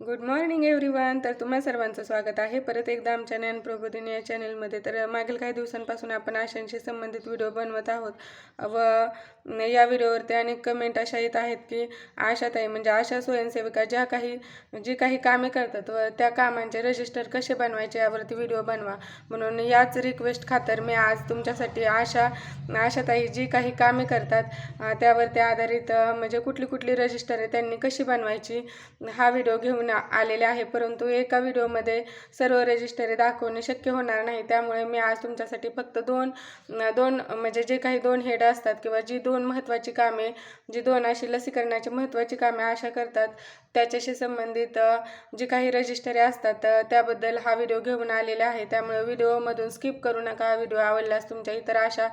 Good morning everyone तर तुम्हा सर्वांचं स्वागत आहे. परत एकदा आमच्या ज्ञान प्रबोधिनी या चॅनलमध्ये तर मागील काही दिवसांपासून आपण आशांशी संबंधित व्हिडिओ बनवत आहोत. व या व्हिडिओवरती अनेक कमेंट अशा येत आहेत की आशाताई म्हणजे आशा स्वयंसेविका ज्या काही जी काही कामे करतात व त्या कामांचे रजिस्टर कसे बनवायचे यावरती व्हिडिओ बनवा. म्हणून याच रिक्वेस्ट खातर मी आज तुमच्यासाठी आशा आशाताई जी काही कामे करतात त्यावरती आधारित म्हणजे कुठली कुठली रजिस्टर आहे त्यांनी कशी बनवायची हा व्हिडिओ घेऊन आलेले आहे परंतु एका व्हिडिओमध्ये सर्व रजिस्टरे दाखवणे शक्य होणार नाही. त्यामुळे मी आज तुमच्यासाठी फक्त दोन दोन म्हणजे जे काही दोन हेड असतात किंवा जी दोन महत्त्वाची कामे जी दोन अशी लसीकरणाची महत्त्वाची कामे आशा करतात त्याच्याशी संबंधित जी काही रजिस्टरे असतात त्याबद्दल हा व्हिडिओ घेऊन आलेला आहे. त्यामुळे व्हिडिओमधून स्किप करू नका. व्हिडिओ आवडल्यास तुमच्या इतर अशा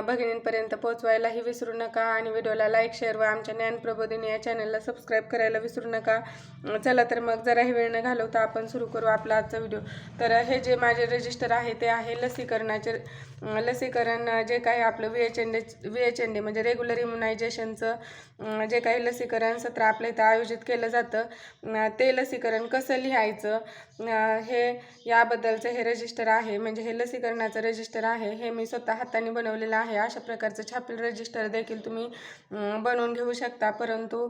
भगिनींपर्यंत पोहोचवायलाही विसरू नका. आणि व्हिडिओला लाईक शेअर व आमच्या ज्ञान प्रबोधिनी या चॅनलला सबस्क्राईब करायला विसरू नका. चला तर मग जराही वेळ न घालवता आपण सुरू करू आपला आजचा व्हिडिओ तर हे जे माझे रजिस्टर आहे ते आहे लसीकरणाचे लसीकरण जे काही आपलं V H N D V H N D म्हणजे रेग्युलर इम्युनायझेशनचं जे काही लसीकरण सत्र आपल्या इथं आयोजित केलं जातं ते लसीकरण कसं लिहायचं हे याबद्दलचं हे रजिस्टर आहे म्हणजे हे लसीकरणाचं रजिस्टर आहे हे मी स्वतः हाताने बनवलेलं आहे. अशा प्रकारचं छापील रजिस्टर देखील तुम्ही बनवून घेऊ शकता. परंतु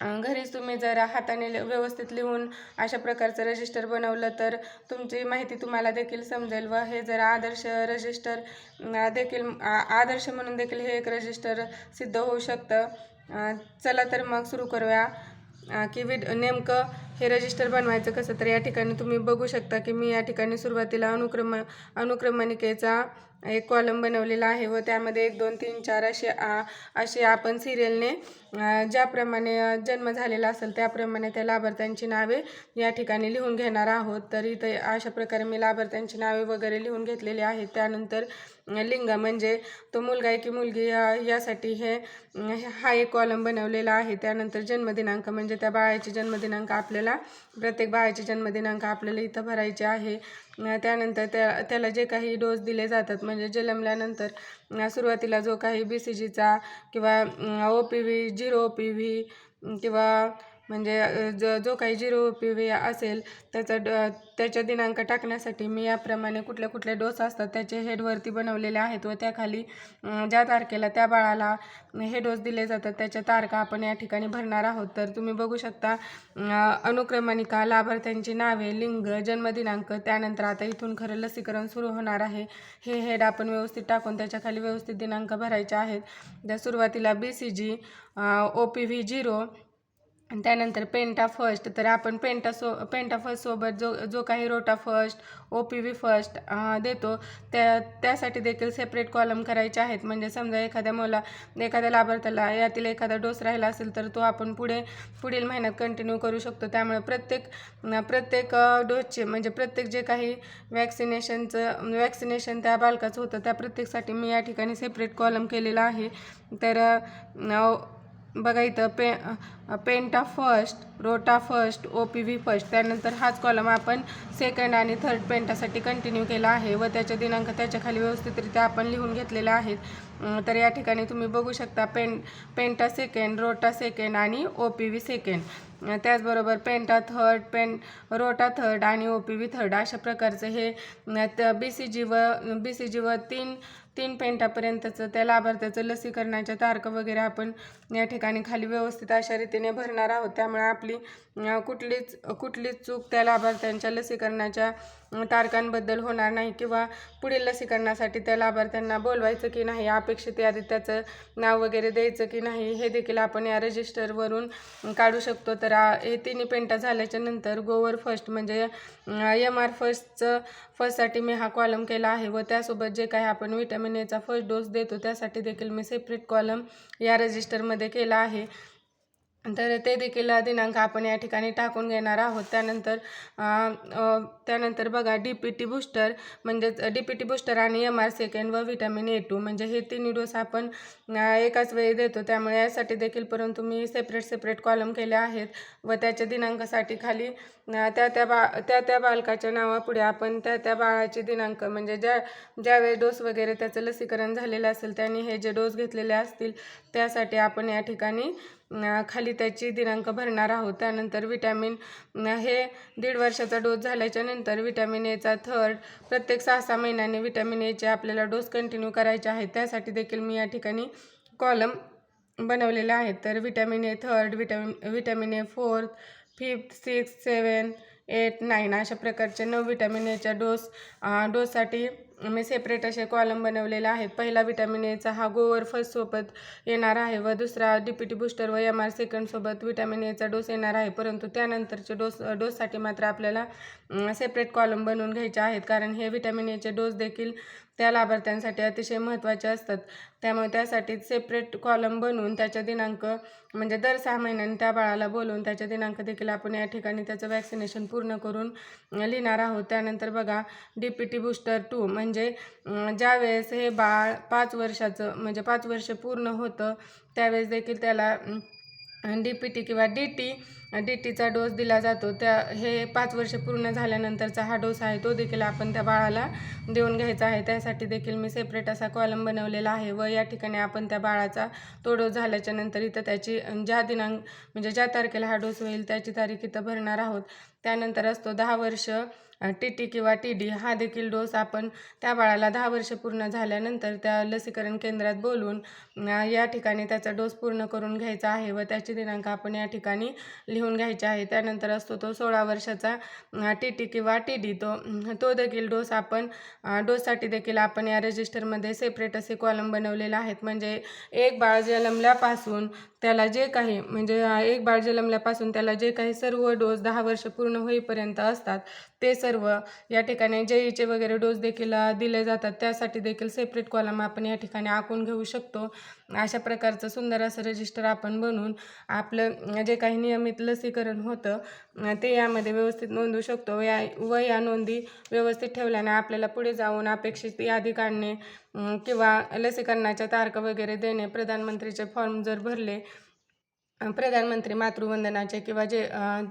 घरीच तुम्ही जर हाताने व्यवस्थित लिहून अशा प्रकारचं रजिस्टर बनवलं तर तुमची माहिती तुम्हाला देखील समजेल व हे जर आदर्श रजिस्टर देखील आदर्श म्हणून देखील हे एक रजिस्टर सिद्ध होऊ शकतं. चला तर मग सुरू करूया. की विड नेमकं हे रजिस्टर बनवायचं कसं तर या ठिकाणी तुम्ही बघू शकता की मी या ठिकाणी सुरुवातीला अनुक्रम अनुक्रमणिकेचा एक कॉलम बनवलेला आहे व त्यामध्ये एक दोन तीन चार असे असे आपण सिरियलने ज्याप्रमाणे जन्म झालेला असेल त्याप्रमाणे त्या लाभार्थ्यांची नावे या ठिकाणी लिहून घेणार आहोत. तर इथे अशा प्रकारे मी लाभार्थ्यांची नावे वगैरे लिहून घेतलेली आहेत. त्यानंतर लिंग म्हणजे तो मुलगा आहे की मुलगी या- यासाठी हे हा एक कॉलम बनवलेला आहे. त्यानंतर जन्मदिनांक म्हणजे त्या बाळाचे जन्मदिनांक आपल्याला प्रत्येक बाळाचे जन्मदिनांक आपल्याला इथं भरायचे आहे. त्यानंतर त्या त्याला जे काही डोस दिले जातात म्हणजे जन्मल्यानंतर सुरुवातीला जो काही बी सी जीचा किंवा O P V zero O P V किंवा म्हणजे ज जो काही झिरो ओ पी व्ही असेल त्याचा ड त्याच्या दिनांक टाकण्यासाठी मी याप्रमाणे कुठले कुठले डोस असतात त्याचे हेडवरती बनवलेले आहेत व त्याखाली ज्या तारखेला त्या बाळाला हे डोस दिले जातात त्याच्या तारखा आपण या ठिकाणी भरणार आहोत. तर तुम्ही बघू शकता अनुक्रमणिका लाभार्थ्यांची नावे लिंग जन्मदिनांक त्यानंतर आता इथून खरं लसीकरण सुरू होणार आहे. हे हेड आपण व्यवस्थित टाकून त्याच्याखाली व्यवस्थित दिनांक भरायचे आहेत. त्या सुरुवातीला B C G O P V zero त्यानंतर पेंटा फर्स्ट तर आपण पेंटा सो पेंटा फर्स्टसोबत जो जो काही rota first O P V first देतो. त्या त्यासाठी देखील सेपरेट कॉलम करायचे आहेत. म्हणजे समजा एखाद्या मुला एखाद्या लाभार्थ्याला यातील एखादा डोस राहिला असेल तर तो आपण पुढे पुढील महिन्यात कंटिन्यू करू शकतो. त्यामुळे प्रत्येक प्रत्येक डोसचे म्हणजे प्रत्येक जे काही वॅक्सिनेशनचं वॅक्सिनेशन त्या बालकाचं होतं त्या प्रत्येकसाठी मी या ठिकाणी सेपरेट कॉलम केलेला आहे. तर बघा इथं पे penta first rota first O P V first त्यानंतर हाच कॉलम आपण सेकंड आणि थर्ड पेंटासाठी कंटिन्यू केला आहे व त्याचे दिनांक त्याच्याखाली व्यवस्थितरित्या आपण लिहून घेतलेले आहेत. तर या ठिकाणी तुम्ही बघू शकता पेन पेंटा सेकंड रोटा सेकंड आणि ओ पी व्ही सेकंड त्याचबरोबर पेंटा थर्ड पेन रोटा थर्ड आणि ओ पी व्ही थर्ड अशा प्रकारचं हे बी सी जी व बी सी जी व तीन तीन पेंटापर्यंतचं त्या लाभार्थ्याचं लसीकरणाच्या तारखा वगैरे आपण या ठिकाणी खाली व्यवस्थित अशा रीतीने भरणार आहोत. त्यामुळे आपली अं, कुठलीच कुठलीच चूक त्या लाभार्थ्यांच्या लसीकरणाच्या तारखांबद्दल होणार नाही किंवा पुढील लसीकरणासाठी त्या लाभार्थ्यांना बोलवायचं की नाही अपेक्षित यादीत त्याचं नाव वगैरे द्यायचं की नाही हे देखील आपण या रजिस्टरवरून काढू शकतो. तर हे तिन्ही पेंटा झाल्याच्यानंतर गोवर फर्स्ट म्हणजे एम आर फर्स्टचं फर्स्टसाठी मी हा कॉलम केला आहे व त्यासोबत जे काही आपण विटॅमिन एचा फर्स्ट डोस देतो त्यासाठी देखील मी सेपरेट कॉलम या रजिस्टरमध्ये केला आहे. तर ते देखील दिनांक आपण या ठिकाणी टाकून घेणार आहोत. त्यानंतर त्यानंतर बघा डी पी टी बूस्टर म्हणजेच डी पी टी बूस्टर आणि एम आर सेकंड व व्हिटॅमिन ए टू म्हणजे हे तिन्ही डोस आपण एकाच वेळी देतो. त्यामुळे यासाठी देखील परंतु मी सेपरेट सेपरेट कॉलम केले आहेत व त्याच्या दिनांकासाठी खाली त्या त्या बा त्या त्या बालकाच्या नावापुढे आपण त्या त्या बाळाचे दिनांक म्हणजे ज्या ज्यावेळी डोस वगैरे त्याचं लसीकरण झालेलं असेल त्यांनी हे जे डोस घेतलेले असतील त्यासाठी आपण या ठिकाणी खाली त्याची दिनांक भरणार आहोत. त्यानंतर विटॅमिन हे दीड वर्षाचा डोस झाल्याच्यानंतर विटॅमिन एचा थर्ड प्रत्येक सहा सहा महिन्याने विटॅमिन एचे आपल्याला डोस कंटिन्यू करायचे आहेत. त्यासाठी देखील मी या ठिकाणी कॉलम बनवलेला आहे. तर vitamin A third vitamin vitamin A fourth fifth six seven eight nine अशा प्रकारचे नऊ विटॅमिन एच्या डोस डोससाठी मी सेपरेट असे कॉलम बनवलेले आहेत. पहिला विटॅमिन एचा हा गोवर फर्स्टसोबत येणार आहे व दुसरा डी पी टी बूस्टर व एम आर सेकंडसोबत विटॅमिन एचा डोस येणार आहे. परंतु त्यानंतरचे डोस डोससाठी मात्र आपल्याला सेपरेट कॉलम बनवून घ्यायचे आहेत. कारण हे विटॅमिन एचे डोस देखील त्या लाभार्थ्यांसाठी अतिशय महत्त्वाचे असतात. त्यामुळे त्यासाठी सेपरेट कॉलम बनवून त्याच्या दिनांक म्हणजे दर सहा महिन्यांनी त्या बाळाला बोलवून त्याच्या दिनांक देखील आपण या ठिकाणी त्याचं वॅक्सिनेशन पूर्ण करून लिहिणार आहोत. त्यानंतर बघा D P T booster two म्हणजे म्हणजे ज्यावेळेस हे बाळ पाच वर्षाचं म्हणजे पाच वर्ष पूर्ण होतं त्यावेळेस देखील त्याला डी पी टी किंवा डी टी डी टीचा डोस दिला जातो. त्या हे पाच वर्ष पूर्ण झाल्यानंतरचा हा डोस आहे तो देखील आपण त्या बाळाला देऊन घ्यायचा आहे. त्यासाठी देखील मी सेपरेट असा कॉलम बनवलेला आहे. व या ठिकाणी आपण त्या बाळाचा तो डोस झाल्याच्यानंतर इथं त्याची ज्या दिनांक म्हणजे ज्या तारखेला हा डोस होईल त्याची तारीख इथं भरणार आहोत. त्यानंतर असतो दहा वर्ष टी टी किंवा टी डी हा देखील डोस आपण त्या बाळाला दहा वर्ष पूर्ण झाल्यानंतर त्या लसीकरण केंद्रात बोलवून या ठिकाणी त्याचा डोस पूर्ण करून घ्यायचा आहे व त्याची दिनांक आपण या ठिकाणी लिहून घ्यायचे आहे. त्यानंतर असतो तो सोळा वर्षाचा टी टी किंवा टी डी तो तो देखील डोस आपण डोससाठी देखील आपण या रजिस्टरमध्ये सेपरेट असे कॉलम बनवलेले आहेत. म्हणजे एक बाळ जन्मल्यापासून त्याला जे काही म्हणजे एक बाळ जन्मल्यापासून त्याला जे काही सर्व डोस दहा वर्ष पूर्ण होईपर्यंत असतात ते सर्व सर्व या ठिकाणी जेईचे वगैरे डोस देखील दिले जातात. त्यासाठी देखील सेपरेट कॉलम आपण या ठिकाणी आखून घेऊ शकतो. अशा प्रकारचं सुंदर असं रजिस्टर आपण बनवून आपलं जे काही नियमित लसीकरण होतं ते यामध्ये व्यवस्थित नोंदवू शकतो. या व या नोंदी व्यवस्थित ठेवल्याने आपल्याला पुढे जाऊन अपेक्षित यादी काढणे किंवा लसीकरणाच्या तारखा वगैरे देणे प्रधानमंत्रीचे फॉर्म जर भरले प्रधानमंत्री मातृवंदनाचे किंवा जे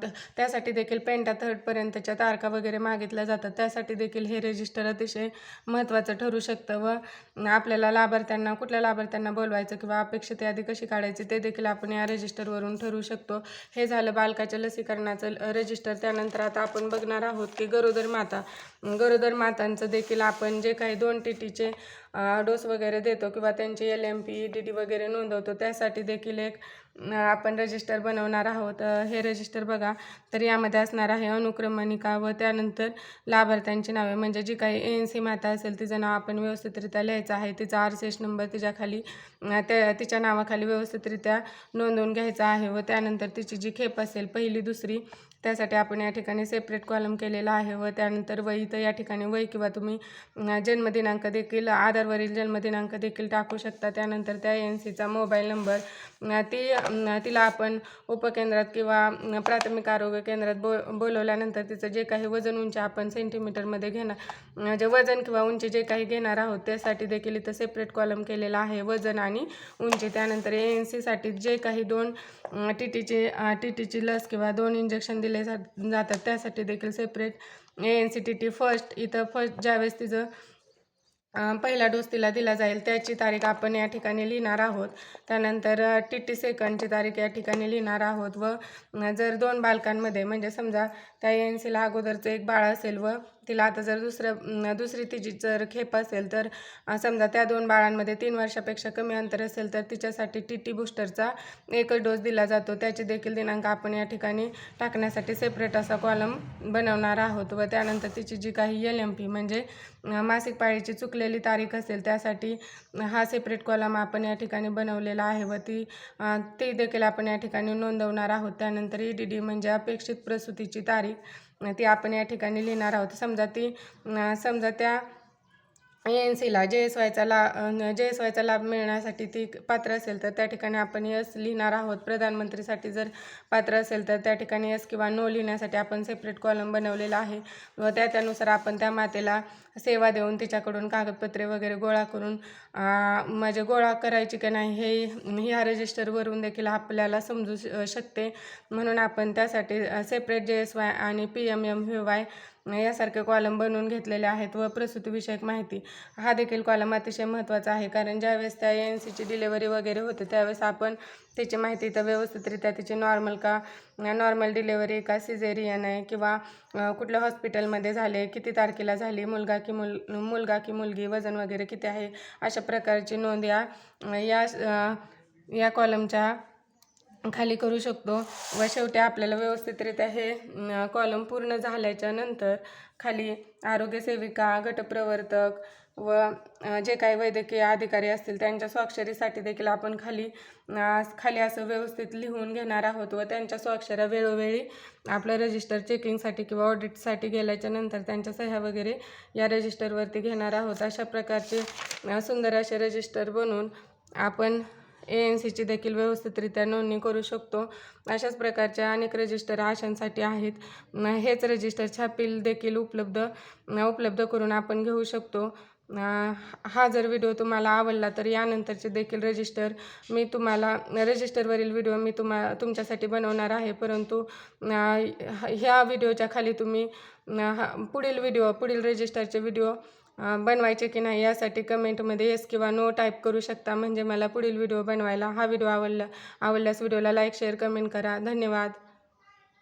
त- त्यासाठी देखील पेंटा थर्डपर्यंतच्या तारखा वगैरे मागितल्या जातात. त्यासाठी देखील हे रजिस्टर अतिशय महत्त्वाचं ठरू शकतं व आपल्याला लाभार्थ्यांना कुठल्या लाभार्थ्यांना बोलवायचं किंवा अपेक्षित यादी कशी काढायची ते देखील आपण या रजिस्टरवरून ठरवू शकतो. हे झालं बालकाच्या लसीकरणाचं रजिस्टर त्यानंतर आता आपण बघणार आहोत की गरोदर माता गरोदर मातांचं देखील आपण जे काही दोन टी टीचे डोस वगैरे देतो किंवा त्यांचे L M P E D D वगैरे नोंदवतो त्यासाठी देखील एक आपण रजिस्टर बनवणार आहोत हे रजिस्टर बघा. तर यामध्ये असणार आहे अनुक्रमणिका व त्यानंतर लाभार्थ्यांची नावे. म्हणजे जी काही ए एन सी माता असेल तिचं नाव आपण व्यवस्थितरित्या लिहायचं आहे. तिचा आर सी एस नंबर तिच्याखाली त्या तिच्या नावाखाली व्यवस्थितरित्या नोंदवून घ्यायचा आहे व त्यानंतर तिची जी खेप असेल पहिली दुसरी त्यासाठी आपण या ठिकाणी सेपरेट कॉलम केलेला आहे व त्यानंतर वही तर या ठिकाणी वय किंवा तुम्ही जन्मदिनांक देखील आधारवरील जन्मदिनांक देखील टाकू शकता. त्यानंतर त्या एन सीचा मोबाईल नंबर ती तिला आपण उपकेंद्रात किंवा प्राथमिक आरोग्य केंद्रात बो बोलवल्यानंतर तिचं जे काही वजन उंची आपण सेंटीमीटरमध्ये घेणार जे वजन किंवा उंची जे काही घेणार आहोत त्यासाठी देखील इथं सेपरेट कॉलम केलेला आहे वजन आणि उंची. त्यानंतर ए एन सीसाठी जे काही दोन टी टीची टी टीची लस किंवा दोन इंजेक्शन दिले जातात. त्यासाठी देखील separate A N C T T first इथं फर्स्ट ज्यावेळेस तिचं पहिला डोस तिला दिला जाईल त्याची तारीख आपण या ठिकाणी लिहिणार आहोत. त्यानंतर टी टी सेकंडची तारीख या ठिकाणी लिहिणार आहोत व जर दोन बालकांमध्ये म्हणजे समजा त्या एन सीला अगोदरचं एक बाळ असेल व तिला आता जर दुसरं दुसरी तिची जर खेप असेल तर समजा त्या दोन बाळांमध्ये तीन वर्षापेक्षा कमी अंतर असेल तर तिच्यासाठी टी टी बूस्टरचा एकच डोस दिला जातो. त्याचे देखील दिनांक आपण या ठिकाणी टाकण्यासाठी सेपरेट असा कॉलम बनवणार आहोत व त्यानंतर तिची जी काही एल एम पी म्हणजे मासिक पाळीची चुकलेली तारीख असेल त्यासाठी हा सेपरेट कॉलम आपण या ठिकाणी बनवलेला आहे व ती ती देखील आपण या ठिकाणी नोंदवणार आहोत. त्यानंतर ई डी डी म्हणजे अपेक्षित प्रसूतीची तारीख ती आपण या ठिकाणी लिहिणार आहोत. समजा ती समजा त्या एन सीला जे एस वायचा ला जे एस वायचा लाभ मिळण्यासाठी ती पात्र असेल तर त्या ठिकाणी आपण यस लिहिणार आहोत. प्रधानमंत्रीसाठी जर पात्र असेल तर त्या ठिकाणी यस किंवा नो लिहिण्यासाठी आपण सेपरेट कॉलम बनवलेला आहे. व त्या त्यानुसार आपण त्या मातेला सेवा देऊन तिच्याकडून कागदपत्रे वगैरे गोळा करून म्हणजे गोळा करायची की नाही हे ह्या रजिस्टरवरून देखील आपल्याला समजू श- शकते. म्हणून आपण त्यासाठी सेपरेट जे एस वाय आणि P M M V Y यासारखे कॉलम बनवून घेतलेले आहेत व प्रसूतीविषयक माहिती हा देखील कॉलम अतिशय महत्त्वाचा आहे. कारण ज्यावेळेस त्या एन सीची डिलेवरी वगैरे होते त्यावेळेस आपण त्याची माहिती इथं व्यवस्थितरित्या तिची नॉर्मल का नॉर्मल डिलेवरी का सिझेरियन आहे किंवा कुठल्या हॉस्पिटलमध्ये झाले किती तारखेला झाली मुलगा की मुल मुलगा की मुलगी वजन वगैरे किती आहे अशा प्रकारची नोंद या या या कॉलमच्या खाली करू शकतो. व शेवटी आपल्याला व्यवस्थितरित्या हे कॉलम पूर्ण झाल्याच्यानंतर खाली आरोग्य सेविका गटप्रवर्तक व जे काही वैद्यकीय अधिकारी असतील त्यांच्या स्वाक्षरीसाठी देखील आपण खाली खाली असं व्यवस्थित लिहून घेणार आहोत व त्यांच्या स्वाक्षऱ्या वेळोवेळी आपलं रजिस्टर चेकिंगसाठी किंवा ऑडिटसाठी गेल्याच्यानंतर त्यांच्या सह्या वगैरे या रजिस्टरवरती घेणार आहोत. अशा प्रकारचे सुंदर असे रजिस्टर बनवून आपण ए एन सीची देखील व्यवस्थितरित्या नोंदणी करू शकतो. अशाच प्रकारच्या अनेक रजिस्टर आशांसाठी आहेत. हेच रजिस्टर छापील देखील उपलब्ध उपलब्ध करून आपण घेऊ शकतो. हा जर व्हिडिओ तुम्हाला आवडला तर यानंतरचे देखील रजिस्टर मी तुम्हाला रजिस्टरवरील व्हिडिओ मी तुम्हा तुमच्यासाठी बनवणार आहे. परंतु ह्या व्हिडिओच्या खाली तुम्ही हा- पुढील व्हिडिओ पुढील रजिस्टरचे व्हिडिओ बनवायचे की नाही यासाठी कमेंटमध्ये येस किंवा नो टाईप करू शकता. म्हणजे मला पुढील व्हिडिओ बनवायला हा व्हिडिओ आवडला आवडल्यास व्हिडिओला लाईक शेअर कमेंट करा. धन्यवाद.